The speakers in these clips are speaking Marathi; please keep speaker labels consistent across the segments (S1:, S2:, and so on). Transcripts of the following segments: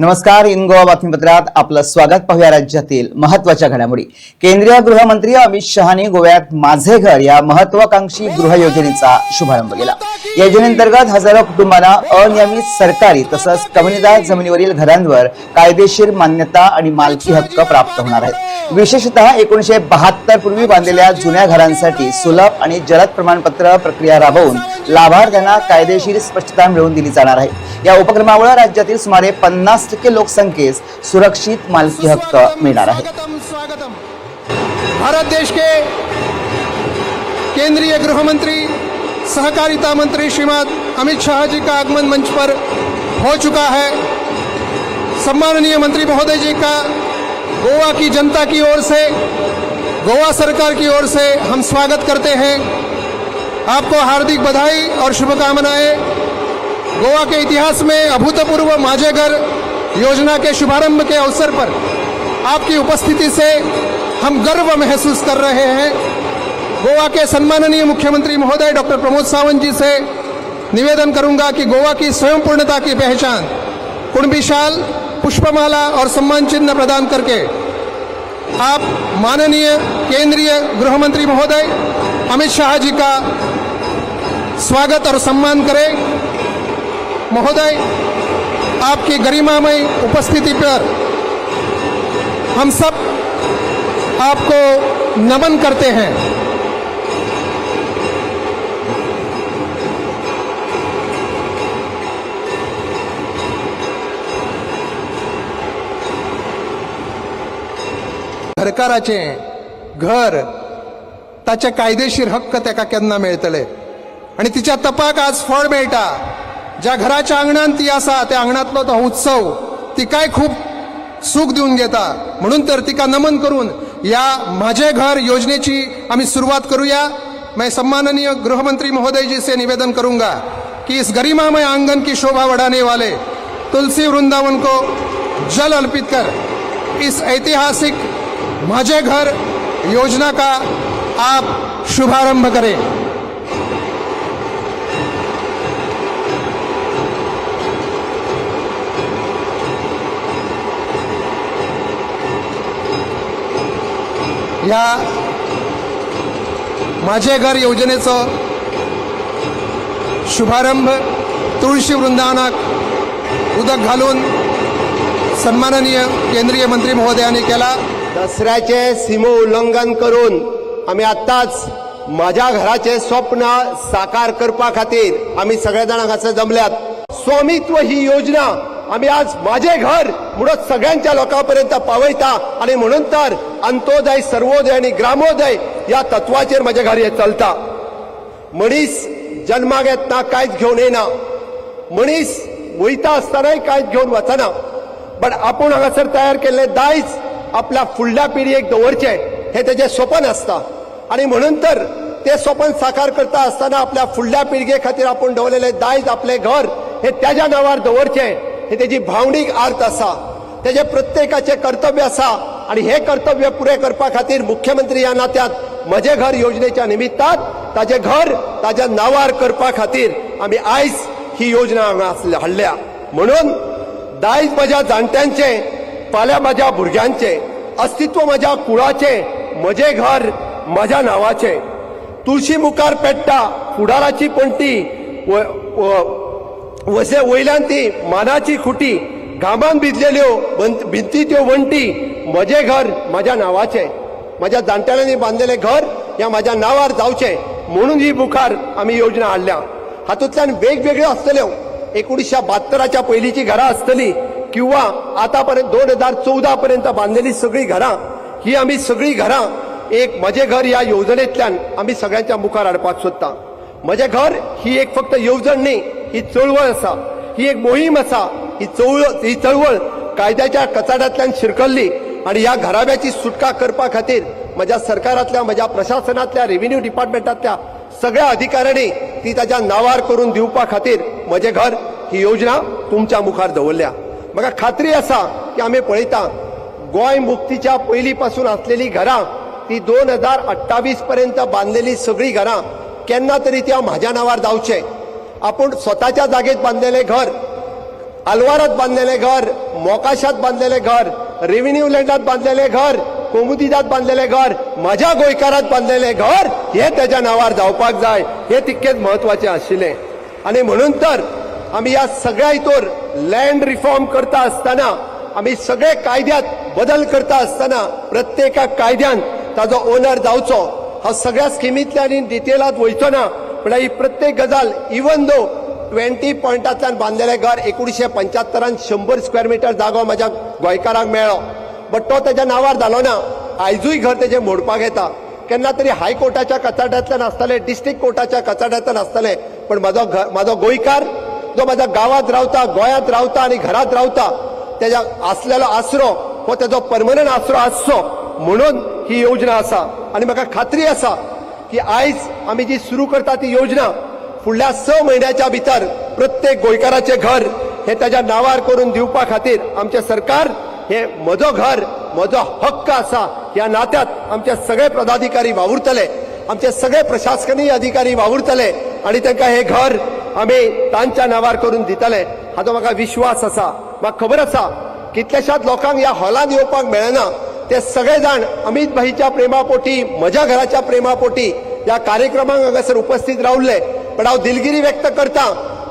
S1: नमस्कार इन गोवा बातमीपत्रात आपलं स्वागत. पाहूया राज्यातील महत्त्वाच्या घडामोडी. केंद्रीय गृहमंत्री अमित शहाने गोव्यात माझे घर या महत्वाकांक्षी गृह योजनेचा शुभारंभ केला. योजनेअंतर्गत हजारो कुटुंबांना अनियमित सरकारी तसंच कम्युनिदार जमिनीवरील घरांवर कायदेशीर मान्यता आणि मालकी हक्क प्राप्त होणार आहेत. विशेषतः एकोणीशे बहात्तर पूर्वी बांधलेल्या जुन्या घरांसाठी सुलभ आणि जलद प्रमाणपत्र प्रक्रिया राबवून लाभार्थ्यांना कायदेशीर स्पष्टता मिळवून दिली जाणार आहे. या उपक्रमामुळे राज्यातील सुमारे पन्नास टक्के लोकसंख्येस सुरक्षित मालकी हक्क मिळणार आहे.
S2: भारत देश के केंद्रीय गृह मंत्री सहकारिता मंत्री श्रीमान अमित शाह जी का आगमन मंच पर हो चुका है। सम्माननीय मंत्री महोदय जी का गोवा की जनता की ओर से, गोवा सरकार की ओर से हम स्वागत करते हैं। आपको हार्दिक बधाई और शुभकामनाएँ। गोवा के इतिहास में अभूतपूर्व माझे घर योजना के शुभारंभ के अवसर पर आपकी उपस्थिति से हम गर्व महसूस कर रहे हैं। गोवा के सम्माननीय मुख्यमंत्री महोदय डॉक्टर प्रमोद सावंत जी से निवेदन करूँगा कि गोवा की स्वयं पूर्णता की पहचान कुणबी शाल पुष्पमाला और सम्मान चिन्ह प्रदान करके आप माननीय केंद्रीय गृह मंत्री महोदय अमित शाह जी का स्वागत और सम्मान करें महोदय, आपकी गरिमामय उपस्थिति पर हम सब आपको नमन करते हैं। घरकाराचे घर ताचे कायदेशीर हक्क ताका केन्ना मेळटले आणि तिच्या तपाक आज फळ मेळटा ज्या घराच्या अंगणात ती आसा त्या अंगणातलो तो उत्सव तिकाय खूप सुख दिवन घेता. म्हणून तर तिका नमन करून या माझे घर योजनेची आम्ही सुरुवात करूया. मैं सम्माननीय गृहमंत्री महोदय जी से निवेदन करूंगा कि इस गरिमामय आंगन की शोभा बढ़ाने वाले तुलसी वृंदावन को जल अर्पित कर इस ऐतिहासिक माझे घर योजना का आप शुभारंभ करें। या माझे घर योजनेचं शुभारंभ तुळशी वृंदावनात उदक घालून सन्माननीय केंद्रीय मंत्री महोदयांनी केला.
S3: दसऱ्याचे सीमो उल्लंघन करून आम्ही आत्ताच माझ्या घराचे स्वप्न साकार करपा खातीर आम्ही सगळे जाणां हांगासर जमल्यात. स्वामित्व ही योजना आम्ही आज माझे घर म्हणून सगळ्यांच्या लोकांपर्यंत पावयता. आणि म्हणून तर अंत्योदय सर्वोदय आणि ग्रामोदय या तत्वाचेर माझ्या घर चलता. मनीस जन्माक येतना कांयच घेवन येना मनीस वयता आसतनाय कांयच घेवन वचना. बट आपूण हांगासर तयार केल्ले दायज आपल्या फुडल्या पिळगेक दवरचें. हे तेजें स्वपन आसता आणि म्हणून तर ते स्वपन साकार करता आसतना आपल्या फुडल्या पिळगे खातीर आपूण दवरलेले दायज आपले घर हे त्याच्या नांवार दवरचें. हे तेजी भावनीक अर्थ आसा त्याचे प्रत्येकाचे कर्तव्य आसा आणि हे कर्तव्य पुरे करपा खातीर मुख्यमंत्री या नात्यात म्हजें घर योजनेच्या निमित्तान ताजे घर ताज्या नांवार करपा खातीर आमी आयज ही योजना हांगा हाडल्या. म्हणून दायज म्हज्या जाणट्यांचे फाल्यां म्हज्या भुरग्यांचे अस्तित्व म्हज्या कुळाचे म्हजें घर म्हज्या नावाचे. तुळशी मुखार पेट्टा फुडाराची पणटी व- वसे वयल्यान ती मानाची खुटी घामान भिजलेल्यो भिंती त्यो वंटी म्हजे घर म्हज्या नांवाचें. म्हज्या जाणटेल्यांनी बांदलेलें घर या म्हज्या नांवार जावचें म्हणून ही मुखार आमी योजना हाडल्या हातूंतल्यान वेगवेगळ्यो आसतल्यो हो. एकोणीसशे बहात्तराच्या पयलींची घरां आसतलीं किंवा आतापर्यंत दोन हजार चौदा पर्यंत बांधलेली सगळीं घरां ही आमी सगळीं घरां एक म्हजें घर ह्या येवजणेंतल्यान आमी सगळ्यांच्या मुखार हाडपाक सोदता. म्हजें घर ही एक फक्त येवजण न्ही ही चळवळ आसा ही एक मोहीम आसा ही चळवळ ही चळवळ कायद्याच्या कचाड्यांतल्यान शिरकल्ली आणि ह्या घराब्याची सुटका करपा खातीर म्हज्या सरकारांतल्या म्हज्या प्रशासनांतल्या रेव्हेन्यू डिपार्टमेंटांतल्या सगळ्या अधिकाऱ्यांनी ती ताच्या नांवार करून दिवपा खातीर म्हजें घर ही योजना तुमच्या मुखार दवरल्या. म्हाका खात्री आसा की आमी पळयता गोंय मुक्तीच्या पयलीं पासून आसलेली घरां ती दोन हजार अठ्ठावीस पर्यंत बांदलेली सगळीं घरां केन्ना तरी त्या म्हाज्या नांवार जावचें. आपूण स्वताच्या जागेत बांदलेलें घर अलवारात बांधलेले घर मोकाशात बांधलेले घर रेव्हेन्यू लँडात बांधलेले घर कोमुदिदात बांधलेले घर माझ्या गोंयकारात बांधलेले घर हे त्याच्या नावार जावपाक जाय हे तितकेच महत्त्वाचे आशिल्ले आणि म्हणून तर आम्ही या सगळ्या हितूर लँड रिफॉर्म करता असताना आम्ही सगळे कायद्यात बदल करता असताना प्रत्येका कायद्यान ताजो ओनर जावचो हा सगळ्या स्किमींतल्यान डिटेलांत डिटेलात वयचो ना पण ही प्रत्येक गजाल इवन दो ट्वेंटी पॉयंटांतल्यान बांदलेलें घर एकोणीशे पंच्यात्तरान शंभर स्क्वेअर मिटर जागो म्हज्या गोंयकारांक मेळ्ळो बट तो तेज्या नांवार जालो ना आयजूय घर तेजें मोडपाक येता केन्ना तरी हायकोर्टाच्या कचाट्यांतल्यान आसतलें डिस्ट्रिक्ट कोर्टाच्या कचाट्यांतल्यान आसतलें पण म्हाजो घर म्हाजो गोंयकार जो माझ्या गांवांत रावता गोंयांत रावता आनी घरांत रावता तेज्या असलेलो आसरो हो तेजो परमनंट आसरो आसचो म्हणून ही योजना आसा आनी म्हाका खात्री आसा की आयज आमी जी सुरू करता ती योजना फुडल्या स म्हयन्याच्या भितर प्रत्येक गोंयकाराचें घर हे ताच्या नांवार करून दिवपा खातीर आमचें सरकार हे म्हजो घर म्हजो हक्क आसा ह्या नात्यात आमचे सगळे पदाधिकारी वावुरतले आमचे सगळे प्रशासकीय अधिकारी वावुरतले आणि तांकां हे घर आमी तांच्या नांवार करून दितले. हाचो म्हाका विश्वास आसा. म्हाका खबर आसा कितल्याशाच लोकांक ह्या हॉलांत येवपाक मेळना ते सगळे जाण अमित भाईच्या प्रेमापोटी म्हज्या घराच्या प्रेमापोटी या कार्यक्रमांक हांगासर उपस्थित रावले पण हांव दिलगिरी व्यक्त करता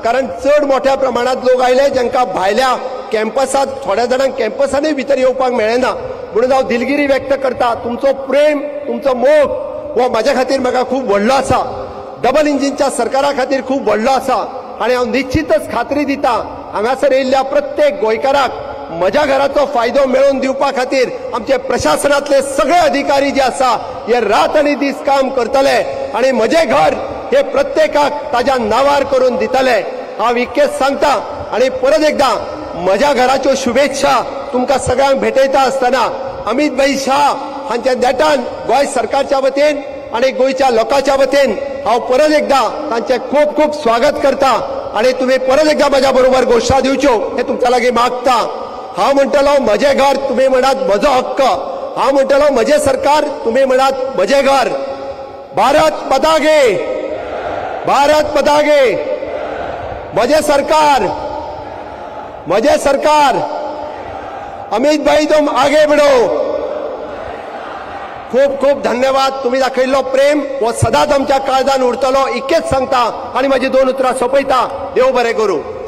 S3: कारण चड मोठ्या प्रमाणात लोक आयले जांकां भायल्या कॅम्पसात थोड्या जाणांक कॅम्पसांनी भितर येवपाक मेळना. म्हणून हांव दिलगिरी व्यक्त करता तुमचो प्रेम तुमचो मोग हो माझ्या खातीर म्हाका खूब व्हडलो आसा. डबल इंजिनच्या सरकारा खातीर खूब व्हडलो आसा. आणि हांव निश्चितच खात्री दिता हांगासर येयल्ल्या प्रत्येक गोंयकाराक म्हज्या घराचो फायदो मेळोवन दिवपा खातीर आमचे प्रशासनातले सगळे अधिकारी जे आसा हे रात आनी दीस काम करतले. आणि म्हजें घर हे प्रत्येकाक ताज्या नांवार करून दितले. हांव इतकेंच सांगता आणि परत एकदा म्हज्या घराच्यो शुभेच्छा तुमकां सगळ्यांक भेटयता आसतना अमित भाई शाह हांच्या नेटान गोंय सरकारच्या वतीन आणि गोंयच्या लोकांच्या वतीन हांव परत एकदा तांचे खूब खूब स्वागत करता. आणि तुम्ही परत एकदा म्हज्या बरोबर घोषणा दिवच्यो हे तुमच्या लागीं मागता. हांव म्हणटलो म्हजें घर तुम्ही म्हणात म्हजो हक्क. हांव म्हणटलो म्हजें सरकार तुम्ही म्हणात म्हजें घर. भारत पदागे भारत पदागे म्हजे सरकार. म्हजे सरकार. अमित भाई तुम आगे बढो. खूप खूप धन्यवाद. तुम्ही दाखयल्लो प्रेम हो सदांच आमच्या काळजान उरतलो. इतकेच सांगता आणि माझी दोन उतरां सोपयता देव बरें करूं.